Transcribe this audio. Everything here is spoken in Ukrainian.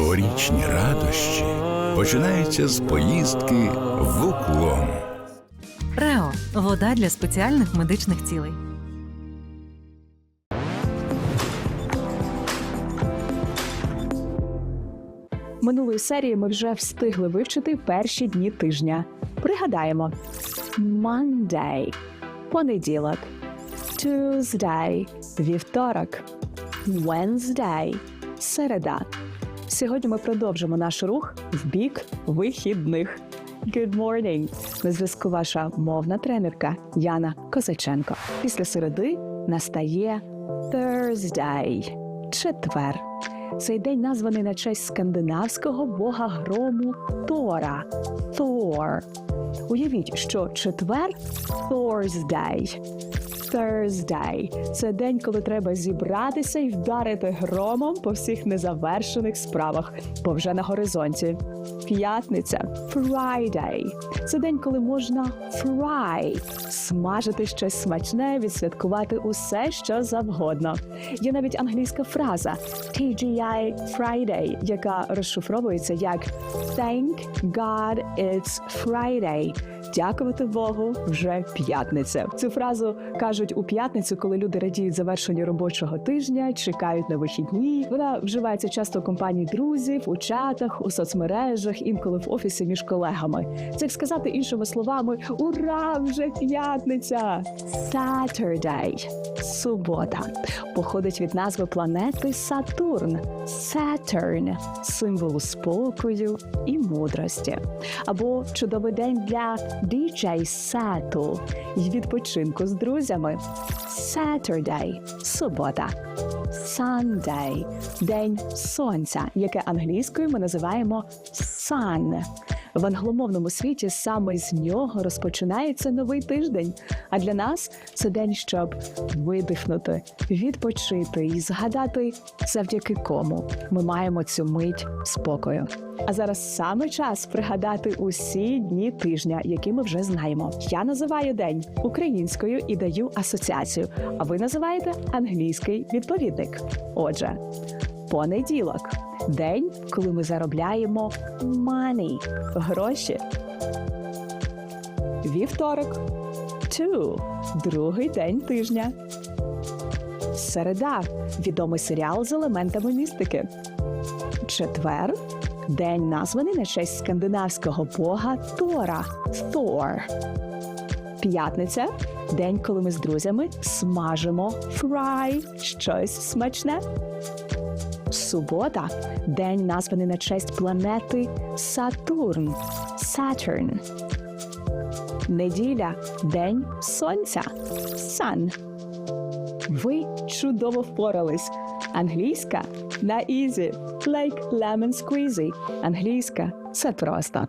Новорічні радощі починаються з поїздки в уклон. Рео вода для спеціальних медичних цілей. Минулої серії ми вже встигли вивчити перші дні тижня. Пригадаємо: Monday – понеділок, Tuesday – вівторок, Wednesday – середа. Сьогодні ми продовжимо наш рух в бік вихідних. Good morning! На зв'язку ваша мовна тренерка Яна Козаченко. Після середи настає Thursday – четвер. Цей день названий на честь скандинавського бога грому Тора Thor. Уявіть, що четвер Thursday. Thursday – це день, коли треба зібратися і вдарити громом по всіх незавершених справах, бо вже на горизонті. П'ятниця Friday – це день, коли можна fry – смажити щось смачне, відсвяткувати усе, що завгодно. Є навіть англійська фраза TGI Friday, яка розшифровується як Thank God it's Friday. Дякувати Богу, вже п'ятниця. Цю фразу кажуть у п'ятницю, коли люди радіють завершенню робочого тижня, чекають на вихідні. Вона вживається часто в компанії друзів, у чатах, у соцмережах, інколи в офісі між колегами. Це як сказати іншими словами: Ура! Вже п'ятниця! Saturday – субота походить від назви планети Сатурн. Saturn – символу спокою і мудрості. Або чудовий день для DJ сету й відпочинку з друзями. Saturday – субота. Sunday – день сонця, яке англійською ми називаємо sun. В англомовному світі саме з нього розпочинається новий тиждень. А для нас це день, щоб видихнути, відпочити і згадати, завдяки кому ми маємо цю мить спокою. А зараз саме час пригадати усі дні тижня, які ми вже знаємо. Я називаю день українською і даю асоціацію. А ви називаєте англійський відповідник. Отже, понеділок день, коли ми заробляємо money – гроші. Вівторок two – другий день тижня. Середа відомий серіал з елементами містики. Четвер день названий на честь скандинавського бога Тора Thor. П'ятниця день, коли ми з друзями смажимо фрай щось смачне. Субота день названий на честь планети Сатурн Saturn. Неділя день сонця Sun. Ви чудово впорались. Англійська на ізі. Like lemon squeezy. Англійська це просто.